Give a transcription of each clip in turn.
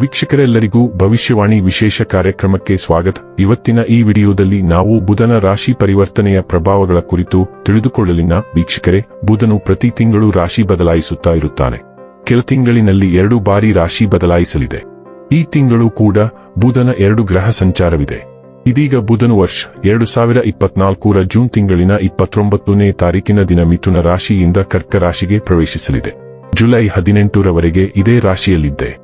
ವೀಕ್ಷಕರೆಲ್ಲರಿಗೂ ಭವಿಷ್ಯವಾಣಿ ವಿಶೇಷ ಕಾರ್ಯಕ್ರಮಕ್ಕೆ ಸ್ವಾಗತ. ಇವತ್ತಿನ ಈ ವಿಡಿಯೋದಲ್ಲಿ ನಾವು ಬುಧನ ರಾಶಿ ಪರಿವರ್ತನೆಯ ಪ್ರಭಾವಗಳ ಕುರಿತು ತಿಳಿದುಕೊಳ್ಳಲಿನ ವೀಕ್ಷಕರೇ, ಬುಧನು ಪ್ರತಿ ತಿಂಗಳು ರಾಶಿ ಬದಲಾಯಿಸುತ್ತಾ ಇರುತ್ತಾನೆ. ಕೆಲ ತಿಂಗಳಿನಲ್ಲಿ ಎರಡು ಬಾರಿ ರಾಶಿ ಬದಲಾಯಿಸಲಿದೆ. ಈ ತಿಂಗಳು ಕೂಡ ಬುಧನ ಎರಡು ಗ್ರಹ ಸಂಚಾರವಿದೆ. ಇದೀಗ ಬುಧನು ವರ್ಷ ಎರಡು ಸಾವಿರ ಇಪ್ಪತ್ನಾಲ್ಕರ ಜೂನ್ ತಿಂಗಳಿನ ಇಪ್ಪತ್ತೊಂಬತ್ತನೇ ತಾರೀಕಿನ ದಿನ ಮಿಥುನ ರಾಶಿಯಿಂದ ಕರ್ಕ ರಾಶಿಗೆ ಪ್ರವೇಶಿಸಲಿದೆ. ಜುಲೈ ಹದಿನೆಂಟರವರೆಗೆ ಇದೇ ರಾಶಿಯಲ್ಲಿದ್ದೆ.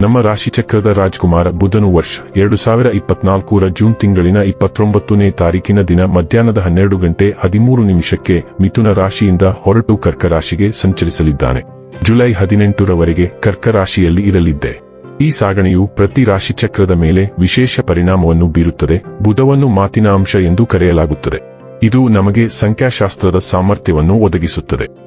ನಮ್ಮ ರಾಶಿಚಕ್ರದ ರಾಜ್ಕುಮಾರ ಬುಧನು ವರ್ಷ ಎರಡು ಸಾವಿರ ಇಪ್ಪತ್ನಾಲ್ಕರ ಜೂನ್ ತಿಂಗಳಿನ ಇಪ್ಪತ್ತೊಂಬತ್ತನೇ ತಾರೀಕಿನ ದಿನ ಮಧ್ಯಾಹ್ನದ ಹನ್ನೆರಡು ಗಂಟೆ ಹದಿಮೂರು ನಿಮಿಷಕ್ಕೆ ಮಿಥುನ ರಾಶಿಯಿಂದ ಹೊರಟು ಕರ್ಕ ರಾಶಿಗೆ ಸಂಚರಿಸಲಿದ್ದಾನೆ. ಜುಲೈ ಹದಿನೆಂಟರವರೆಗೆ ಕರ್ಕ ರಾಶಿಯಲ್ಲಿ ಇರಲಿದ್ದೆ. ಈ ಸಾಗಣೆಯು ಪ್ರತಿ ರಾಶಿಚಕ್ರದ ಮೇಲೆ ವಿಶೇಷ ಪರಿಣಾಮವನ್ನು ಬೀರುತ್ತದೆ. ಬುಧವನ್ನು ಮಾತಿನ ಅಂಶ ಎಂದು ಕರೆಯಲಾಗುತ್ತದೆ. ಇದು ನಮಗೆ ಸಂಖ್ಯಾಶಾಸ್ತ್ರದ ಸಾಮರ್ಥ್ಯವನ್ನು ಒದಗಿಸುತ್ತದೆ.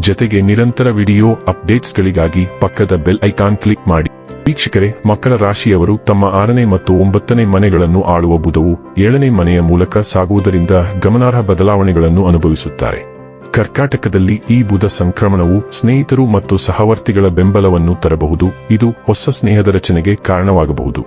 ಜತೆಗೆ ನಿರಂತರ ವಿಡಿಯೋ ಅಪ್ಡೇಟ್ಸ್ಗಳಿಗಾಗಿ ಪಕ್ಕದ ಬೆಲ್ ಐಕಾನ್ ಕ್ಲಿಕ್ ಮಾಡಿ. ವೀಕ್ಷಕರೇ, ಮಕರ ರಾಶಿಯವರು ತಮ್ಮ ಆರನೇ ಮತ್ತು ಒಂಬತ್ತನೇ ಮನೆಗಳನ್ನು ಆಳುವ ಬುಧವು ಏಳನೇ ಮನೆಯ ಮೂಲಕ ಸಾಗುವುದರಿಂದ ಗಮನಾರ್ಹ ಬದಲಾವಣೆಗಳನ್ನು ಅನುಭವಿಸುತ್ತಾರೆ. ಕರ್ಕಾಟಕದಲ್ಲಿ ಈ ಬುಧ ಸಂಕ್ರಮಣವು ಸ್ನೇಹಿತರು ಮತ್ತು ಸಹವರ್ತಿಗಳ ಬೆಂಬಲವನ್ನು ತರಬಹುದು. ಇದು ಹೊಸ ಸ್ನೇಹದ ರಚನೆಗೆ ಕಾರಣವಾಗಬಹುದು.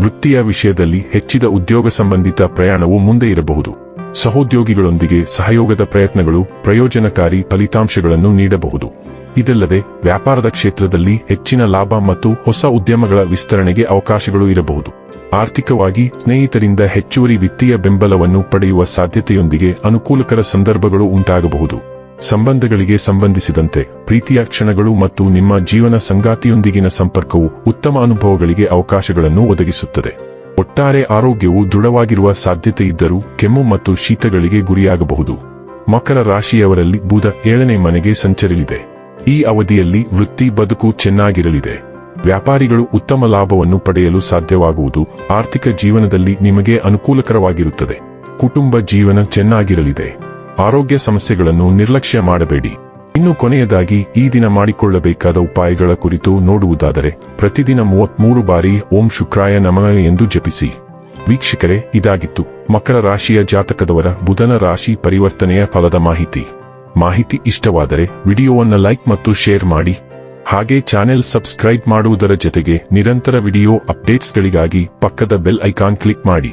ವೃತ್ತಿಯ ವಿಷಯದಲ್ಲಿ ಹೆಚ್ಚಿದ ಉದ್ಯೋಗ ಸಂಬಂಧಿತ ಪ್ರಯಾಣವು ಮುಂದೆ ಇರಬಹುದು. ಸಹೋದ್ಯೋಗಿಗಳೊಂದಿಗೆ ಸಹಯೋಗದ ಪ್ರಯತ್ನಗಳು ಪ್ರಯೋಜನಕಾರಿ ಫಲಿತಾಂಶಗಳನ್ನು ನೀಡಬಹುದು. ಇದಲ್ಲದೆ, ವ್ಯಾಪಾರದ ಕ್ಷೇತ್ರದಲ್ಲಿ ಹೆಚ್ಚಿನ ಲಾಭ ಮತ್ತು ಹೊಸ ಉದ್ಯಮಗಳ ವಿಸ್ತರಣೆಗೆ ಅವಕಾಶಗಳು ಇರಬಹುದು. ಆರ್ಥಿಕವಾಗಿ ಸ್ನೇಹಿತರಿಂದ ಹೆಚ್ಚುವರಿ ವಿತ್ತೀಯ ಬೆಂಬಲವನ್ನು ಪಡೆಯುವ ಸಾಧ್ಯತೆಯೊಂದಿಗೆ ಅನುಕೂಲಕರ ಸಂದರ್ಭಗಳು ಉಂಟಾಗಬಹುದು. ಸಂಬಂಧಗಳಿಗೆ ಸಂಬಂಧಿಸಿದಂತೆ ಪ್ರೀತಿಯ ಕ್ಷಣಗಳು ಮತ್ತು ನಿಮ್ಮ ಜೀವನ ಸಂಗಾತಿಯೊಂದಿಗಿನ ಸಂಪರ್ಕವು ಉತ್ತಮ ಅನುಭವಗಳಿಗೆ ಅವಕಾಶಗಳನ್ನು ಒದಗಿಸುತ್ತದೆ. ಒಟ್ಟಾರೆ ಆರೋಗ್ಯವು ದೃಢವಾಗಿರುವ ಸಾಧ್ಯತೆ ಇದ್ದರೂ ಕೆಮ್ಮು ಮತ್ತು ಶೀತಗಳಿಗೆ ಗುರಿಯಾಗಬಹುದು. ಮಕರ ರಾಶಿಯವರಲ್ಲಿ ಬುಧ ಏಳನೇ ಮನೆಗೆ ಸಂಚರಿಲಿದೆ. ಈ ಅವಧಿಯಲ್ಲಿ ವೃತ್ತಿ ಬದುಕು ಚೆನ್ನಾಗಿರಲಿದೆ. ವ್ಯಾಪಾರಿಗಳು ಉತ್ತಮ ಲಾಭವನ್ನು ಪಡೆಯಲು ಸಾಧ್ಯವಾಗುವುದು ಆರ್ಥಿಕ ಜೀವನದಲ್ಲಿ ನಿಮಗೆ ಅನುಕೂಲಕರವಾಗಿರುತ್ತದೆ. ಕುಟುಂಬ ಜೀವನ ಚೆನ್ನಾಗಿರಲಿದೆ. ಆರೋಗ್ಯ ಸಮಸ್ಯೆಗಳನ್ನು ನಿರ್ಲಕ್ಷ್ಯ ಮಾಡಬೇಡಿ. ಇನ್ನು ಕೊನೆಯದಾಗಿ ಈ ದಿನ ಮಾಡಿಕೊಳ್ಳಬೇಕಾದ ಉಪಾಯಗಳ ಕುರಿತು ನೋಡುವುದಾದರೆ ಪ್ರತಿದಿನ ಮೂವತ್ಮೂರು ಬಾರಿ ಓಂ ಶುಕ್ರಾಯ ನಮಃ ಎಂದು ಜಪಿಸಿ. ವೀಕ್ಷಕರೇ, ಇದಾಗಿತ್ತು. ಮಕರ ರಾಶಿಯ ಜಾತಕದವರ ಬುಧನ ರಾಶಿ ಪರಿವರ್ತನೆಯ ಫಲದ ಮಾಹಿತಿ. ಮಾಹಿತಿ ಇಷ್ಟವಾದರೆ ವಿಡಿಯೋವನ್ನು ಲೈಕ್ ಮತ್ತು ಶೇರ್ ಮಾಡಿ. ಹಾಗೆ ಚಾನೆಲ್ ಸಬ್ಸ್ಕ್ರೈಬ್ ಮಾಡುವುದರ ಜೊತೆಗೆ ನಿರಂತರ ವಿಡಿಯೋ ಅಪ್ಡೇಟ್ಸ್ಗಳಿಗಾಗಿ ಪಕ್ಕದ ಬೆಲ್ ಐಕಾನ್ ಕ್ಲಿಕ್ ಮಾಡಿ.